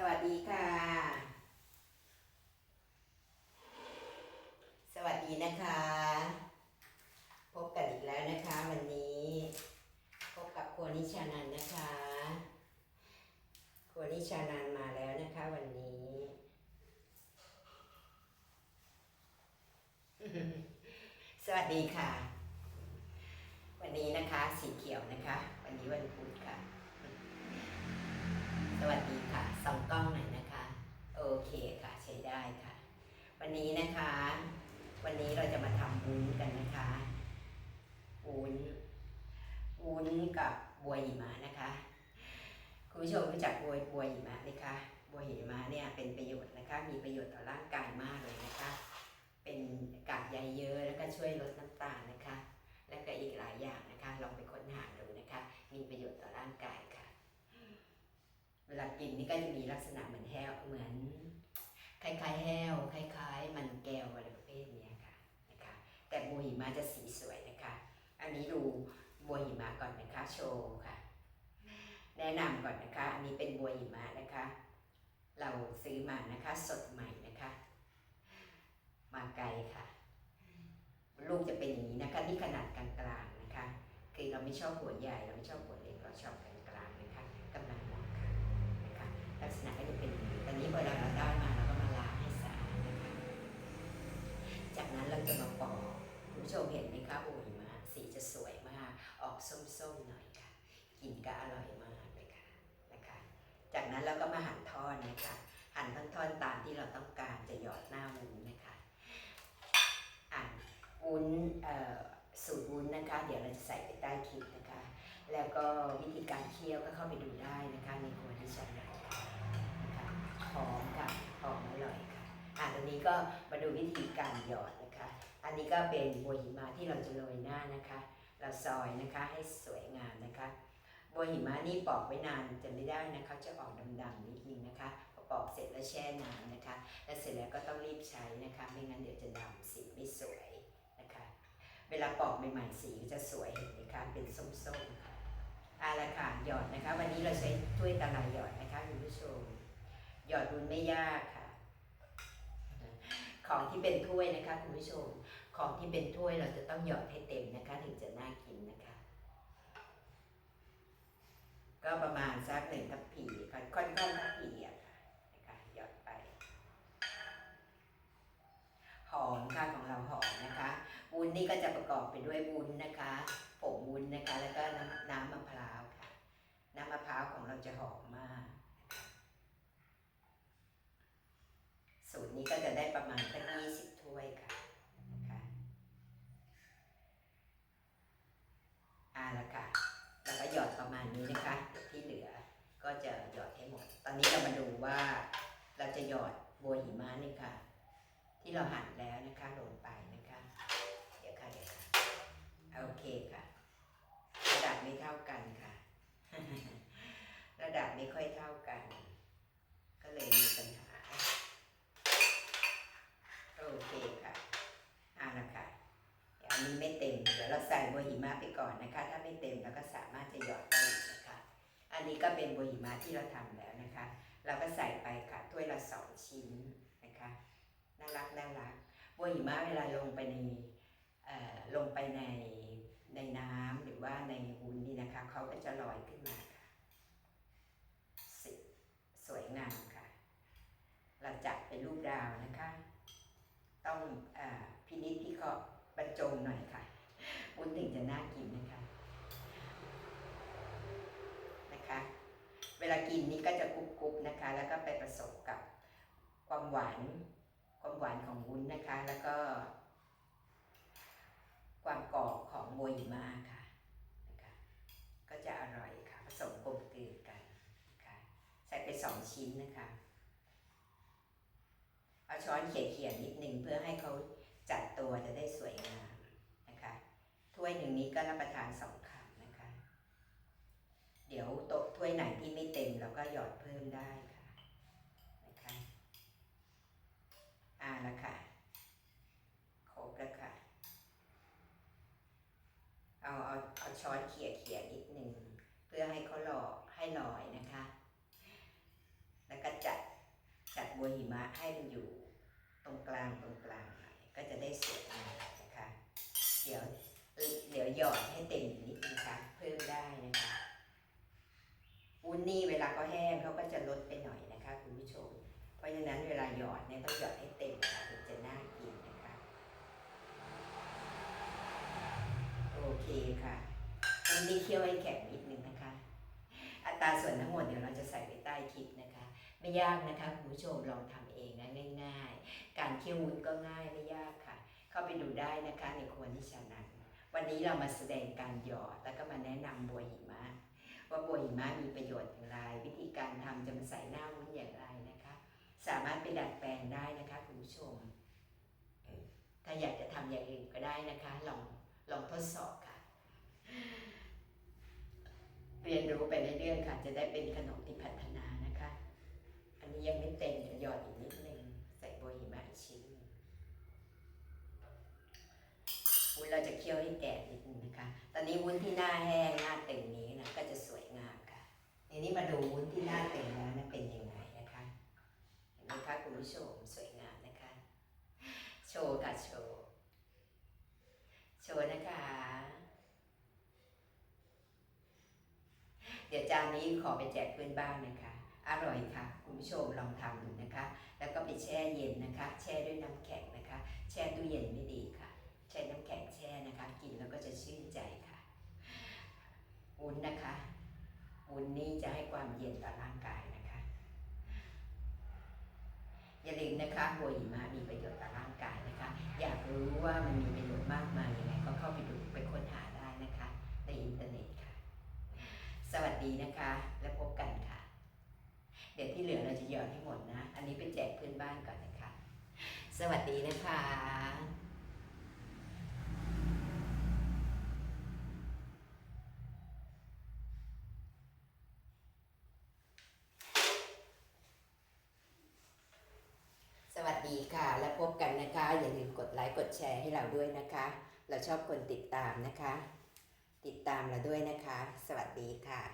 สวัสดีค่ะ สวัสดีนะคะ พบกันอีกแล้วนะคะ วันนี้ พบกับครัวนิชานันนะคะครัวนิชานันมาแล้วนะคะวันนี้ สวัสดีค่ะ วันนี้นะคะสีเขียวนะคะ วันนี้วันพุธค่ะ สวัสดีค่ะสองกล้องหน่อยนะคะ โอเคค่ะใช้ได้ค่ะ วันนี้นะคะ วันนี้เราจะมาทำวุ้นกันนะคะวุ้นวุ้นกับบัวหิมะนะคะคุณผู้ชมรู้จักบัวบัวหิมะไหมคะบัวหิมะเนี่ยเป็นประโยชน์นะคะ มีประโยชน์ต่อร่างกายมากเลยนะคะ เป็นกากใยเยอะแล้วก็ช่วยลดน้ำตาลนะคะ และก็อีกหลายอย่างนะคะ ลองไปค้นหาดูนะคะ มีประโยชน์ต่อร่างกายค่ะ เวลากินนี่ก็จะมีลักษณะเหมือนแห้วเหมือน คล้ายๆแห้วคล้ายๆ มันแก้วอะไรประเภทนี้ค่ะนะคะแต่บัวหิมะจะสีสวยนะคะ อันนี้ดูบัวหิมะก่อนนะคะโชว์ค่ะ แนะนำก่อนนะคะ อันนี้เป็นบัวหิมะนะคะ เราซื้อมานะคะสดใหม่นะคะ มาไกลค่ะ ลูกจะเป็นอย่างนี้นะคะนี่ขนาดกลางๆนะคะ คือเราไม่ชอบหัวใหญ่เราไม่ชอบหัวเล็กเราชอบกลางๆนะคะกำลังเหมาะค่ะนะคะลักษณะก็จะเป็นอย่างนี้ตอนนี้พอเราได้มา นั้นเราจะมาปอกคุณผู้ชมเห็นไหมคะโอ้ยมาสีจะสวยมาก ออกส้มๆหน่อยค่ะ กินก็อร่อยมากเลยค่ะนะคะ จากนั้นเราก็มาหั่นท่อนนะคะหั่นทั้งทอนตามที่เราต้องการจะหยอดหน้าวุ้นนะคะอ่านวุ้นเอ่อสูตรวุ้นนะคะ เดี๋ยวเราจะใส่ไปใต้คลิปนะคะ แล้วก็วิธีการเคี่ยวก็เข้าไปดูได้นะคะในครัวที่ฉันนะคะหอมค่ะหอมอร่อยค่ะอะตอนนี้ก็มาดูวิธีการหยอด อันนี้ก็เป็นบัวหิมะที่เราจะโรยหน้านะคะ เราซอยนะคะให้สวยงามนะคะ บัวหิมะนี่ปอกไว้นานจะไม่ได้นะคะจะออกดำๆนิดนึงนะคะพอปอกเสร็จแล้วแช่น้ำนะคะ แล้วเสร็จแล้วก็ต้องรีบใช้นะคะ ไม่งั้นเดี๋ยวจะดำสีไม่สวยนะคะ เวลาปอกใหม่ๆสีจะสวยเห็นไหมคะเป็นส้มๆค่ะเอาละค่ะหยอดนะคะ วันนี้เราใช้ถ้วยตะไลหยอดนะคะคุณผู้ชมหยอดวุ้นไม่ยากค่ะ ของที่เป็นถ้วยนะคะคุณผู้ชม ของที่เป็นถ้วยเราจะต้องหยอดให้เต็มนะคะ ถึงจะน่ากินนะคะ ก็ประมาณสักหนึ่งทัพพีค่อนๆทัพพีอะค่ะนะคะหยอดไป หอมค่ะของเราหอมนะคะวุ้นนี่ก็จะประกอบไปด้วยวุ้นนะคะผงวุ้นนะคะ แล้วก็น้ำน้ำมะพร้าวค่ะ น้ำมะพร้าวของเราจะหอมมาก สูตรนี้ก็จะได้ประมาณสักยี่สิบถ้วยค่ะนะคะอ่าละค่ะแล้วก็หยอดประมาณนี้นะคะเดี๋ยวที่เหลือก็จะหยอดให้หมด ตอนนี้เรามาดู ว่าเราจะหยอดบัวหิมะนี่ค่ะ ที่เราหั่นแล้วนะคะลงไปนะคะ เดี๋ยวค่ะเดี๋ยวค่ะโอเคค่ะ ระดับไม่เท่ากันค่ะ ระดับไม่ค่อยเท่ากัน ก็เลยมีปัญหาโอเคค่ะเอาละค่ะเดี๋ยวอันนี้ไม่เต็มเดี๋ยวเราใส่บัวหิมะไปก่อนนะคะ ถ้าไม่เต็มเราก็สามารถจะหยอดได้นะคะ อันนี้ก็เป็นบัวหิมะที่เราทำแล้วนะคะ เราก็ใส่ไปค่ะถ้วยละสองชิ้นนะคะน่ารักน่ารักบัวหิมะเวลาลงไปในลงไปในในน้ำหรือว่าในหุ้นนี่นะคะเขาก็จะลอยขึ้นมาค่ะสิสวยงามค่ะ เราจัดเป็นรูปดาวนะคะ ต้องอาพินิจพิเคราะห์บรรจงหน่อยค่ะวุ้นถึงจะน่ากินนะคะนะคะ เว ลากินนี่ก็จะกรุบๆนะคะ แล้วก็ไปผสมกับความหวาน ความหวานของวุ้นนะคะ แล้วก็ ความกรอบของโมยิมาค่ะนะคะ ก็จะอร่อยค่ะ ผสมกลมกลืนกันนะคะใส่ไปสองชิ้นนะคะ เอาช้อนเขี่ยๆนิดนึงเพื่อให้เขาจัดตัวจะได้สวยงามนะคะ ถ้วยหนึ่งนี้ก็รับประทานสองคำนะคะ เดี๋ยวโต๊ะถ้วยไหนที่ไม่เต็มเราก็หยอดเพิ่มได้ค่ะนะคะอ่าละค่ะครบแล้วค่ะเอาเอาเอาช้อนเขี่ยเขี่ยนิดหนึ่งเพื่อให้เขาหลอกให้ลอยนะคะ แล้วก็จัดจัดบัวหิมะให้มันอยู่ตรงกลางตรงกลางก็จะได้สวยงามนะคะ เดี๋ยวเดี๋ยวหยอดให้เต็มนิดนึงค่ะเพิ่มได้นะคะวุ้ นนี่เวลาเขาแห้งเขาก็จะลดไปหน่อยนะคะคุณผู้ชม เพราะฉะนั้นเวลาหยอดเนี่ยต้องหยอดให้เต็มค่ะถึงจะน่ากินนะคะ โอเคค่ะอันนี้เคี่ยวให้แข็งนิดนึงนะคะ อัตราส่วนทั้งหมดเดี๋ยวเราจะใส่ไว้ใต้คลิปนะคะ ไม่ยากนะคะคุณผู้ชมลองทำเองนะง่าย ๆ การเคี่ยววุ้นก็ง่ายไม่ยากค่ะ เข้าไปดูได้นะคะในครัวนิชานันวันนี้เรามาแสดงการหยอดแล้วก็มาแนะนำบัวหิมะ ว่าบัวหิมะมีประโยชน์อย่างไร วิธีการทำจะมาใส่หน้าวุ้นอย่างไรนะคะ สามารถไปดัดแปลงได้นะคะคุณผู้ชม ถ้าอยากจะทำอย่างอื่นก็ได้นะคะ ลองลองทดสอบค่ะ เรียนรู้ไปเรื่อยๆค่ะ จะได้เป็นขนมที่พัฒนานะคะ อันนี้ยังไม่เต็มเดี๋ยวหยอดอีกนิดนึงใส่โบหิมะอีกชิ้นหนึ่งวุ้นเราจะเคี่ยวให้แก่นิดนึง อนนี้วุ้นที่หน้าแห้งหน้าเต็มนี้นะก็จะสวยงามค่ะทีนี้มาดูวุ้นที่หน้าเต็มแล้วนะเป็นยังไงนะคะเห็นไหมคะคุณผู้ชมสวยงามนะคะ โชว์ค่ะโชว์โชว์นะคะ เดี๋ยวจานนี้ขอไปแจกเพื่อนบ้านนะคะ อร่อยค่ะ คุณผู้ชมลองทำดูนะคะ แล้วก็ไปแช่เย็นนะคะ แช่ด้วยน้ำแข็งนะคะ แช่ตู้เย็นไม่ดีค่ะ ใช้น้ำแข็งแช่นะคะ กินแล้วก็จะชื่นใจ วุ้นนะคะวุ้นนี้จะให้ความเย็นต่อร่างกายนะคะ อย่าลืมนะคะบัวหิมะมีประโยชน์ต่อร่างกายนะคะ อยากรู้ว่ามันมีประโยชน์มากมายยังไงก็เข้าไปดูไปค้นหาได้นะคะ ในอินเทอร์เน็ตค่ะ สวัสดีนะคะ แล้วพบกันค่ะ เดี๋ยวที่เหลือเราจะหยอดให้หมดนะ อันนี้ไปแจกเพื่อนบ้านก่อนนะคะ สวัสดีนะคะ ดีค่ะ แล้วพบกันนะคะ อย่าลืมกดไลค์กดแชร์ให้เราด้วยนะคะ เราชอบคนติดตามนะคะ ติดตามเราด้วยนะคะ สวัสดีค่ะ